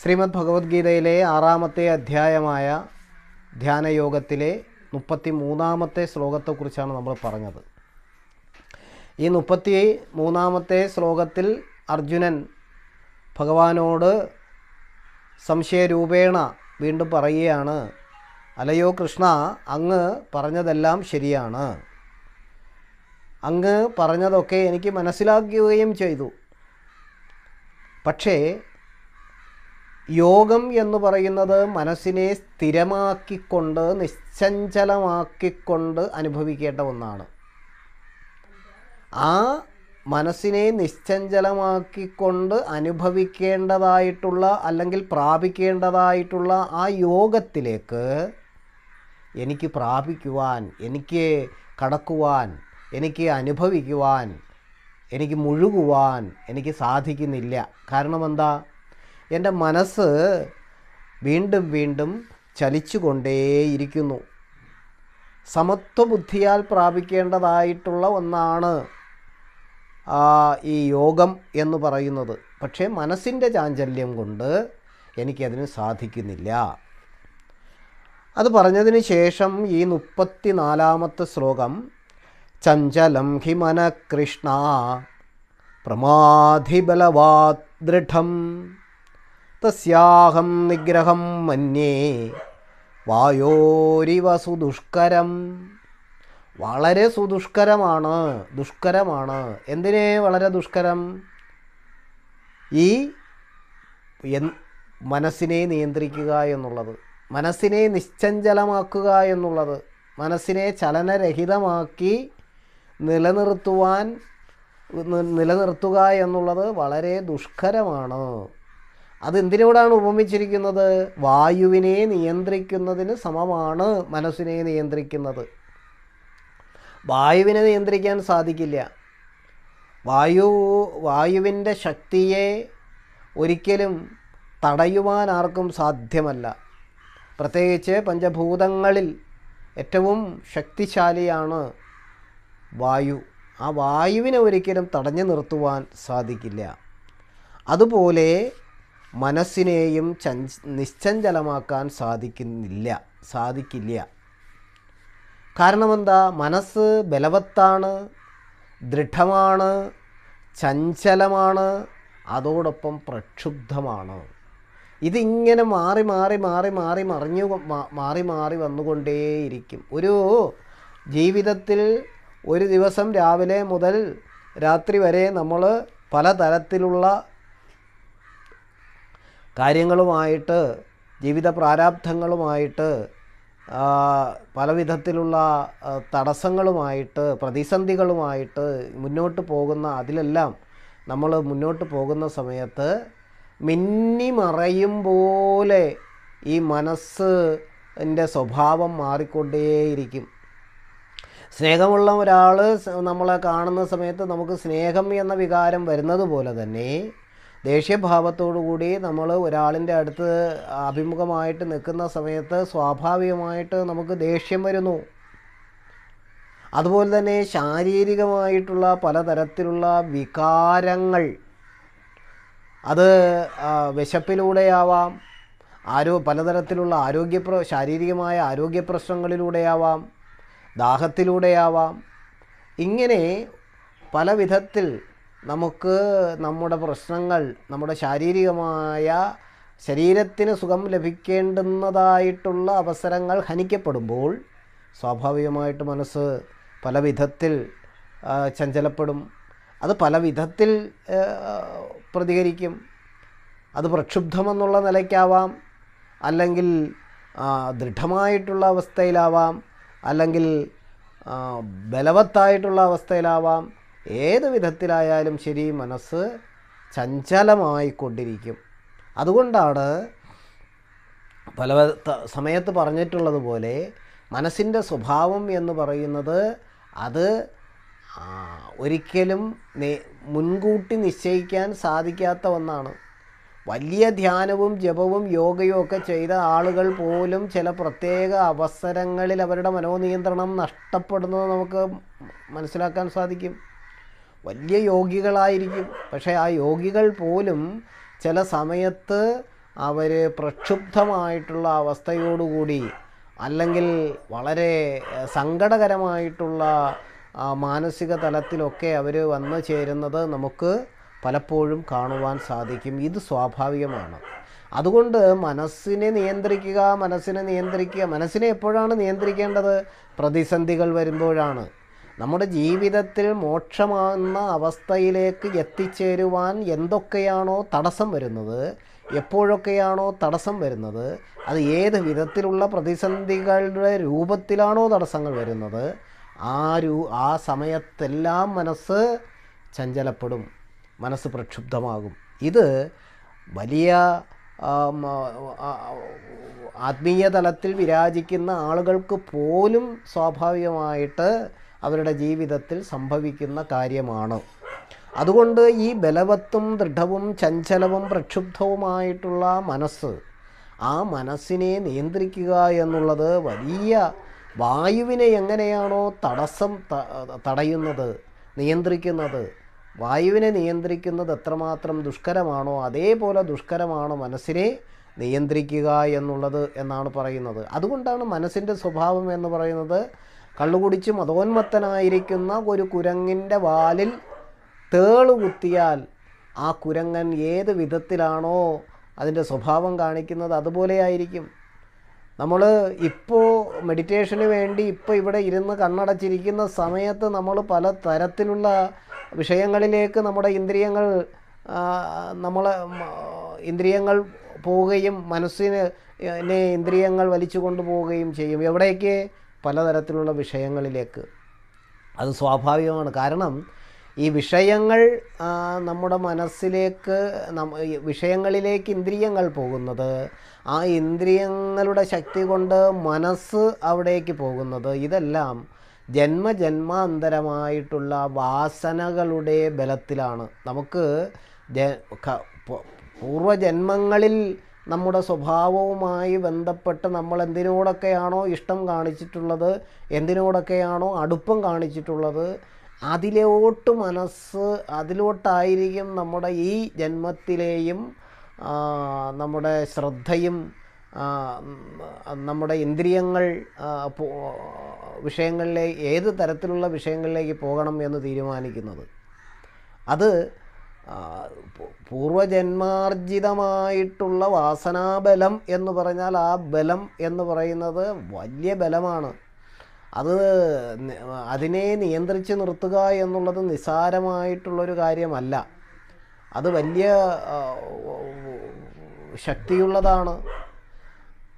ശ്രീമദ് ഭഗവത്ഗീതയിലെ ആറാമത്തെ അധ്യായമായ ധ്യാനയോഗത്തിലെ മുപ്പത്തി മൂന്നാമത്തെ ശ്ലോകത്തെക്കുറിച്ചാണ് നമ്മൾ പറഞ്ഞത്. ഈ മുപ്പത്തി മൂന്നാമത്തെ ശ്ലോകത്തിൽ അർജുനൻ ഭഗവാനോട് സംശയരൂപേണ വീണ്ടും പറയുകയാണ് അലയോ കൃഷ്ണ അങ്ങ് പറഞ്ഞതെല്ലാം ശരിയാണ്. അങ്ങ് പറഞ്ഞതൊക്കെ എനിക്ക് മനസ്സിലാക്കുകയും ചെയ്തു. പക്ഷേ യോഗം എന്ന് പറയുന്നത് മനസ്സിനെ സ്ഥിരമാക്കിക്കൊണ്ട് നിശ്ചഞ്ചലമാക്കിക്കൊണ്ട് അനുഭവിക്കേണ്ട ഒന്നാണ്. ആ മനസ്സിനെ നിശ്ചഞ്ചലമാക്കിക്കൊണ്ട് അനുഭവിക്കേണ്ടതായിട്ടുള്ള അല്ലെങ്കിൽ പ്രാപിക്കേണ്ടതായിട്ടുള്ള ആ യോഗത്തിലേക്ക് എനിക്ക് പ്രാപിക്കുവാൻ എനിക്ക് കടക്കുവാൻ എനിക്ക് അനുഭവിക്കുവാൻ എനിക്ക് മുഴുകുവാൻ എനിക്ക് സാധിക്കുന്നില്ല. കാരണം എന്താ? എന്റെ മനസ്സ് വീണ്ടും വീണ്ടും ചലിച്ചുകൊണ്ടേയിരിക്കുന്നു. സമത്വ പ്രാപിക്കേണ്ടതായിട്ടുള്ള ഒന്നാണ് ഈ യോഗം എന്ന് പറയുന്നത്. പക്ഷേ മനസ്സിന്റെ ചാഞ്ചല്യം കൊണ്ട് എനിക്കതിന് സാധിക്കുന്നില്ല. അത് പറഞ്ഞതിന് ശേഷം ഈ മുപ്പത്തി നാലാമത്തെ ശ്ലോകം ചഞ്ചലം ഹി കൃഷ്ണ പ്രമാധിബലവാത് ദൃഢം തസ്യാഹം നിഗ്രഹം മന്യേ. വായോരിവ സുദുഷ്കരം. വളരെ സുദുഷ്കരമാണ് ദുഷ്കരമാണ്. എന്തിനെ വളരെ ദുഷ്കരം? ഈ മനസ്സിനെ നിയന്ത്രിക്കുക എന്നുള്ളത്. മനസ്സിനെ നിശ്ചഞ്ചലമാക്കുക എന്നുള്ളത്. മനസ്സിനെ ചലനരഹിതമാക്കി നിലനിർത്തുവാൻ നിലനിർത്തുക എന്നുള്ളത് വളരെ ദുഷ്കരമാണ്. അതെന്തിനോടാണ് ഉപമിച്ചിരിക്കുന്നത്? വായുവിനെ നിയന്ത്രിക്കുന്നതിന് സമമാണ് മനസ്സിനെ നിയന്ത്രിക്കുന്നത്. വായുവിനെ നിയന്ത്രിക്കാൻ സാധിക്കില്ല. വായു വായുവിന്റെ ശക്തിയെ ഒരിക്കലും തടയുവാൻ ആർക്കും സാധ്യമല്ല. പ്രത്യേകിച്ച് പഞ്ചഭൂതങ്ങളിൽ ഏറ്റവും ശക്തിശാലിയാണ് വായു. ആ വായുവിനെ ഒരിക്കലും തടഞ്ഞു നിർത്തുവാൻ സാധിക്കില്ല. അതുപോലെ മനസ്സിനെയും ചഞ്ച നിശ്ചഞ്ചലമാക്കാൻ സാധിക്കുന്നില്ല സാധിക്കില്ല. കാരണമെന്താ? മനസ്സ് ബലവത്താണ് ദൃഢമാണ് ചഞ്ചലമാണ് അതോടൊപ്പം പ്രക്ഷുബ്ധമാണ്. ഇതിങ്ങനെ മാറി മാറി മാറി മാറി മറിഞ്ഞു മാറി മാറി വന്നുകൊണ്ടേയിരിക്കും. ഒരു ജീവിതത്തിൽ ഒരു ദിവസം രാവിലെ മുതൽ രാത്രി വരെ നമ്മൾ പലതരത്തിലുള്ള കാര്യങ്ങളുമായിട്ട് ജീവിത പ്രാരാബ്ധങ്ങളുമായിട്ട് പല വിധത്തിലുള്ള തടസ്സങ്ങളുമായിട്ട് പ്രതിസന്ധികളുമായിട്ട് മുന്നോട്ട് പോകുന്ന അതിലെല്ലാം നമ്മൾ മുന്നോട്ട് പോകുന്ന സമയത്ത് മിന്നി മറയും പോലെ ഈ മനസ്സിന്റെ സ്വഭാവം മാറിക്കൊണ്ടേയിരിക്കും. സ്നേഹമുള്ള ഒരാൾ നമ്മളെ കാണുന്ന സമയത്ത് നമുക്ക് സ്നേഹം എന്ന വികാരം വരുന്നത് പോലെ തന്നെ ദേഷ്യഭാവത്തോടു കൂടി നമ്മൾ ഒരാളിന്റെ അടുത്ത് അഭിമുഖമായിട്ട് നിൽക്കുന്ന സമയത്ത് സ്വാഭാവികമായിട്ട് നമുക്ക് ദേഷ്യം വരുന്നു. അതുപോലെ തന്നെ ശാരീരികമായിട്ടുള്ള പലതരത്തിലുള്ള വികാരങ്ങൾ. അത് വിശപ്പിലൂടെയാവാം. ആരോ പലതരത്തിലുള്ള ആരോഗ്യ ശാരീരികമായ ആരോഗ്യ പ്രശ്നങ്ങളിലൂടെയാവാം. ദാഹത്തിലൂടെയാവാം. ഇങ്ങനെ പല വിധത്തിൽ നമുക്ക് നമ്മുടെ പ്രശ്നങ്ങൾ നമ്മുടെ ശാരീരികമായ ശരീരത്തിന് സുഖം ലഭിക്കേണ്ടുന്നതായിട്ടുള്ള അവസരങ്ങൾ ഹനിക്കപ്പെടുമ്പോൾ സ്വാഭാവികമായിട്ട് മനസ്സ് പല വിധത്തിൽ ചഞ്ചലപ്പെടും. അത് പല വിധത്തിൽ പ്രതികരിക്കും. അത് പ്രക്ഷുബ്ധമെന്നുള്ള നിലയ്ക്കാവാം. അല്ലെങ്കിൽ ദൃഢമായിട്ടുള്ള അവസ്ഥയിലാവാം. അല്ലെങ്കിൽ ബലവത്തായിട്ടുള്ള അവസ്ഥയിലാവാം. ഏത് വിധത്തിലായാലും ശരി മനസ്സ് ചഞ്ചലമായിക്കൊണ്ടിരിക്കും. അതുകൊണ്ടാണ് പല സമയത്ത് പറഞ്ഞിട്ടുള്ളതുപോലെ മനസ്സിന്റെ സ്വഭാവം എന്ന് പറയുന്നത് അത് ഒരിക്കലും മുൻകൂട്ടി നിശ്ചയിക്കാൻ സാധിക്കാത്ത ഒന്നാണ്. വലിയ ധ്യാനവും ജപവും യോഗയും ഒക്കെ ചെയ്ത ആളുകൾ പോലും ചില പ്രത്യേക അവസരങ്ങളിൽ അവരുടെ മനോനിയന്ത്രണം നഷ്ടപ്പെടുന്നത് നമുക്ക് മനസ്സിലാക്കാൻ സാധിക്കും. വലിയ യോഗികളായിരിക്കും. പക്ഷേ ആ യോഗികൾ പോലും ചില സമയത്ത് അവർ പ്രക്ഷുബ്ധമായിട്ടുള്ള അവസ്ഥയോടുകൂടി അല്ലെങ്കിൽ വളരെ സങ്കടകരമായിട്ടുള്ള മാനസിക തലത്തിലൊക്കെ അവർ വന്നു ചേരുന്നത് നമുക്ക് പലപ്പോഴും കാണുവാൻ സാധിക്കും. ഇത് സ്വാഭാവികമാണ്. അതുകൊണ്ട് മനസ്സിനെ നിയന്ത്രിക്കുക മനസ്സിനെ നിയന്ത്രിക്കുക. മനസ്സിനെ എപ്പോഴാണ് നിയന്ത്രിക്കേണ്ടത്? പ്രതിസന്ധികൾ വരുമ്പോഴാണ്. നമ്മുടെ ജീവിതത്തിൽ മോക്ഷമാകുന്ന അവസ്ഥയിലേക്ക് എത്തിച്ചേരുവാൻ എന്തൊക്കെയാണോ തടസ്സം വരുന്നത് എപ്പോഴൊക്കെയാണോ തടസ്സം വരുന്നത് അത് ഏത് വിധത്തിലുള്ള പ്രതിസന്ധികളുടെ രൂപത്തിലാണോ തടസ്സങ്ങൾ വരുന്നത് ആ രൂ ആ സമയത്തെല്ലാം മനസ്സ് ചഞ്ചലപ്പെടും മനസ്സ് പ്രക്ഷുബ്ധമാകും. ഇത് വലിയ ആത്മീയ തലത്തിൽ വിരാജിക്കുന്ന ആളുകൾക്ക് പോലും സ്വാഭാവികമായിട്ട് അവരുടെ ജീവിതത്തിൽ സംഭവിക്കുന്ന കാര്യമാണ്. അതുകൊണ്ട് ഈ ബലവത്തും ദൃഢവും ചഞ്ചലവും പ്രക്ഷുബ്ധവുമായിട്ടുള്ള മനസ്സ് ആ മനസ്സിനെ നിയന്ത്രിക്കുക എന്നുള്ളത് വലിയ വായുവിനെ എങ്ങനെയാണോ തടസ്സം തടയുന്നത് നിയന്ത്രിക്കുന്നത് വായുവിനെ നിയന്ത്രിക്കുന്നത് എത്രമാത്രം ദുഷ്കരമാണോ അതേപോലെ ദുഷ്കരമാണ് മനസ്സിനെ നിയന്ത്രിക്കുക എന്നുള്ളത് എന്നാണ് പറയുന്നത്. അതുകൊണ്ടാണ് മനസ്സിന്റെ സ്വഭാവം എന്ന് പറയുന്നത് കള്ളുകുടിച്ച് മതോന്മത്തനായിരിക്കുന്ന ഒരു കുരങ്ങിന്റെ വാലിൽ തേൾ കുത്തിയാൽ ആ കുരങ്ങൻ ഏത് വിധത്തിലാണോ അതിന്റെ സ്വഭാവം കാണിക്കുന്നത് അതുപോലെ ആയിരിക്കും നമ്മൾ ഇപ്പോൾ മെഡിറ്റേഷന് വേണ്ടി ഇപ്പോൾ ഇവിടെ ഇരുന്ന് കണ്ണടച്ചിരിക്കുന്ന സമയത്ത് നമ്മൾ പല തരത്തിലുള്ള വിഷയങ്ങളിലേക്ക് നമ്മുടെ ഇന്ദ്രിയങ്ങൾ നമ്മൾ ഇന്ദ്രിയങ്ങൾ പോവുകയും മനസ്സിന് ഇന്ദ്രിയങ്ങൾ വലിച്ചു കൊണ്ടുപോവുകയും ചെയ്യും. എവിടേക്ക് പലതരത്തിലുള്ള വിഷയങ്ങളിലേക്ക്. അത് സ്വാഭാവികമാണ്. കാരണം ഈ വിഷയങ്ങൾ നമ്മുടെ മനസ്സിലേക്ക് വിഷയങ്ങളിലേക്ക് ഇന്ദ്രിയങ്ങൾ പോകുന്നത് ആ ഇന്ദ്രിയങ്ങളുടെ ശക്തി കൊണ്ട് മനസ്സ് അവിടേക്ക് പോകുന്നത് ഇതെല്ലാം ജന്മജന്മാന്തരമായിട്ടുള്ള വാസനകളുടെ ബലത്തിലാണ്. നമുക്ക് പൂർവജന്മങ്ങളിൽ നമ്മുടെ സ്വഭാവവുമായി ബന്ധപ്പെട്ട് നമ്മൾ എന്തിനോടൊക്കെയാണോ ഇഷ്ടം കാണിച്ചിട്ടുള്ളത് എന്തിനോടൊക്കെയാണോ അടുപ്പം കാണിച്ചിട്ടുള്ളത് അതിലോട്ട് മനസ്സ് അതിലോട്ടായിരിക്കും നമ്മുടെ ഈ ജന്മത്തിലെയും നമ്മുടെ ശ്രദ്ധയും നമ്മുടെ ഇന്ദ്രിയങ്ങൾ വിഷയങ്ങളിലേക്ക് ഏത് തരത്തിലുള്ള വിഷയങ്ങളിലേക്ക് പോകണം എന്ന് തീരുമാനിക്കുന്നത്. അത് പൂർവജന്മാർജിതമായിട്ടുള്ള വാസനാബലം എന്ന് പറഞ്ഞാൽ ആ ബലം എന്ന് പറയുന്നത് വലിയ ബലമാണ്. അത് അതിനെ നിയന്ത്രിച്ച് നിർത്തുക എന്നുള്ളത് നിസ്സാരമായിട്ടുള്ളൊരു കാര്യമല്ല. അത് വലിയ ശക്തിയുള്ളതാണ്.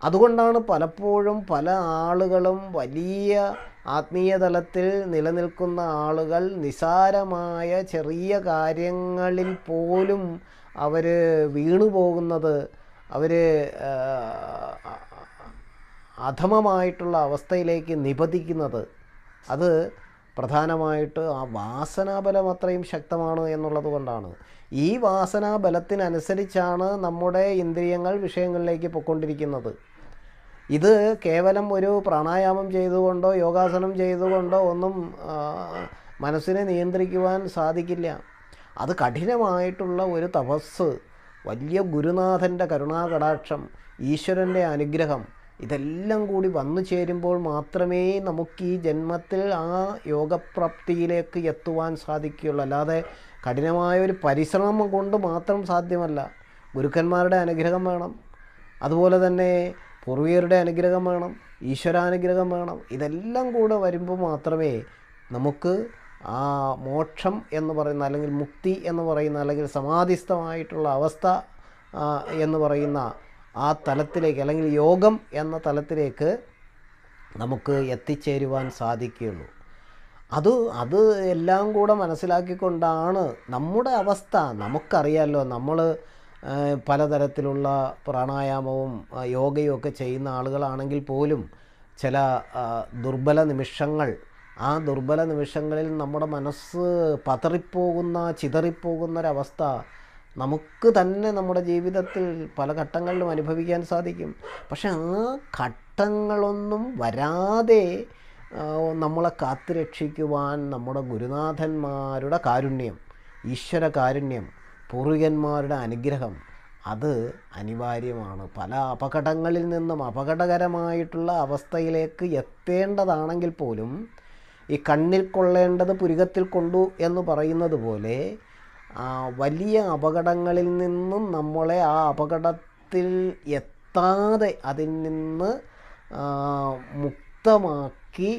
അതുകൊണ്ടാണ് പലപ്പോഴും പല ആളുകളും വലിയ ആത്മീയ തലത്തിൽ നിലനിൽക്കുന്ന ആളുകൾ നിസാരമായ ചെറിയ കാര്യങ്ങളിൽ പോലും അവർ വീണു പോകുന്നത് അവർ അധമമായിട്ടുള്ള അവസ്ഥയിലേക്ക് നിപതിക്കുന്നത്. അത് പ്രധാനമായിട്ട് ആ വാസനാബലം അത്രയും ശക്തമാണ് എന്നുള്ളത് കൊണ്ടാണ്. ഈ വാസനാബലത്തിനനുസരിച്ചാണ് നമ്മുടെ ഇന്ദ്രിയങ്ങൾ വിഷയങ്ങളിലേക്ക് പൊയ്ക്കൊണ്ടിരിക്കുന്നത് ഇത് കേവലം ഒരു പ്രാണായാമം ചെയ്തുകൊണ്ടോ യോഗാസനം ചെയ്തുകൊണ്ടോ ഒന്നും മനസ്സിനെ നിയന്ത്രിക്കുവാൻ സാധിക്കില്ല. അത് കഠിനമായിട്ടുള്ള ഒരു തപസ് വലിയ ഗുരുനാഥന്റെ കരുണാകടാക്ഷം ഈശ്വരന്റെ അനുഗ്രഹം ഇതെല്ലാം കൂടി വന്നു ചേരുമ്പോൾ മാത്രമേ നമുക്ക് ഈ ജന്മത്തിൽ ആ യോഗപ്രാപ്തിയിലേക്ക് എത്തുവാൻ സാധിക്കുകയുള്ളൂ. അല്ലാതെ കഠിനമായ ഒരു പരിശ്രമം കൊണ്ട് മാത്രം സാധ്യമല്ല. ഗുരുക്കന്മാരുടെ അനുഗ്രഹം വേണം. അതുപോലെ തന്നെ പൂർവികരുടെ അനുഗ്രഹം വേണം ഈശ്വരാനുഗ്രഹം വേണം. ഇതെല്ലാം കൂടെ വരുമ്പോൾ മാത്രമേ നമുക്ക് ആ മോക്ഷം എന്ന് പറയുന്ന അല്ലെങ്കിൽ മുക്തി എന്ന് പറയുന്ന അല്ലെങ്കിൽ സമാധിസ്ഥമായിട്ടുള്ള അവസ്ഥ എന്ന് പറയുന്ന ആ തലത്തിലേക്ക് അല്ലെങ്കിൽ യോഗം എന്ന തലത്തിലേക്ക് നമുക്ക് എത്തിച്ചേരുവാൻ സാധിക്കുകയുള്ളൂ. അത് അത് എല്ലാം കൂടെ മനസ്സിലാക്കിക്കൊണ്ടാണ് നമ്മുടെ അവസ്ഥ. നമുക്കറിയാമല്ലോ നമ്മൾ പലതരത്തിലുള്ള പ്രാണായാമവും യോഗയും ഒക്കെ ചെയ്യുന്ന ആളുകളാണെങ്കിൽ പോലും ചില ദുർബല നിമിഷങ്ങൾ ആ ദുർബല നിമിഷങ്ങളിൽ നമ്മുടെ മനസ്സ് പതറിപ്പോകുന്ന ചിതറിപ്പോകുന്ന ഒരവസ്ഥ നമുക്ക് തന്നെ നമ്മുടെ ജീവിതത്തിൽ പല ഘട്ടങ്ങളിലും അനുഭവിക്കാൻ സാധിക്കും. പക്ഷെ ആ ഘട്ടങ്ങളൊന്നും വരാതെ നമ്മളെ കാത്തുരക്ഷിക്കുവാൻ നമ്മുടെ ഗുരുനാഥന്മാരുടെ കാരുണ്യം ഈശ്വര കാരുണ്യം പൂർവികന്മാരുടെ അനുഗ്രഹം അത് അനിവാര്യമാണ്. പല അപകടങ്ങളിൽ നിന്നും അപകടകരമായിട്ടുള്ള അവസ്ഥയിലേക്ക് എത്തേണ്ടതാണെങ്കിൽ പോലും ഈ കണ്ണിൽ കൊള്ളേണ്ടത് പുരുകത്തിൽ കൊണ്ടു എന്ന് പറയുന്നത് പോലെ വലിയ അപകടങ്ങളിൽ നിന്നും നമ്മളെ ആ അപകടത്തിൽ എത്താതെ അതിൽ നിന്ന് മുക്തമാക്കി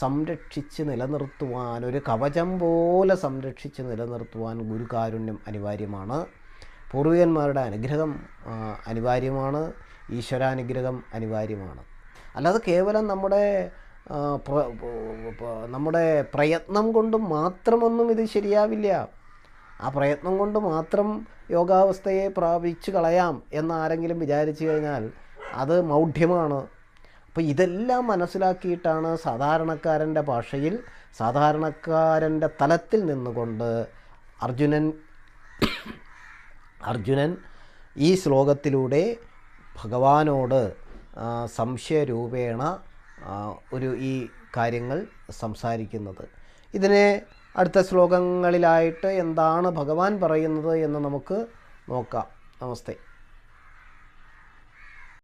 സംരക്ഷിച്ച് നിലനിർത്തുവാൻ ഒരു കവചം പോലെ സംരക്ഷിച്ച് നിലനിർത്തുവാൻ ഗുരുകാരുണ്യം അനിവാര്യമാണ്. പൂർവികന്മാരുടെ അനുഗ്രഹം അനിവാര്യമാണ്. ഈശ്വരാനുഗ്രഹം അനിവാര്യമാണ്. അല്ലാതെ കേവലം നമ്മുടെ നമ്മുടെ പ്രയത്നം കൊണ്ട് മാത്രമൊന്നും ഇത് ശരിയാവില്ല. ആ പ്രയത്നം കൊണ്ട് മാത്രം യോഗാവസ്ഥയെ പ്രാപിച്ചു കളയാം എന്ന് ആരെങ്കിലും വിചാരിച്ചു കഴിഞ്ഞാൽ അത് മൗഢ്യമാണ്. അപ്പോൾ ഇതെല്ലാം മനസ്സിലാക്കിയിട്ടാണ് സാധാരണക്കാരന്റെ ഭാഷയിൽ സാധാരണക്കാരന്റെ തലത്തിൽ നിന്നുകൊണ്ട് അർജുനൻ അർജുനൻ ഈ ശ്ലോകത്തിലൂടെ ഭഗവാനോട് സംശയരൂപേണ ഒരു ഈ കാര്യങ്ങൾ സംസാരിക്കുന്നത്. ഇതിനെ അടുത്ത ശ്ലോകങ്ങളിലായിട്ട് എന്താണ് ഭഗവാൻ പറയുന്നത് എന്ന് നമുക്ക് നോക്കാം. നമസ്തേ.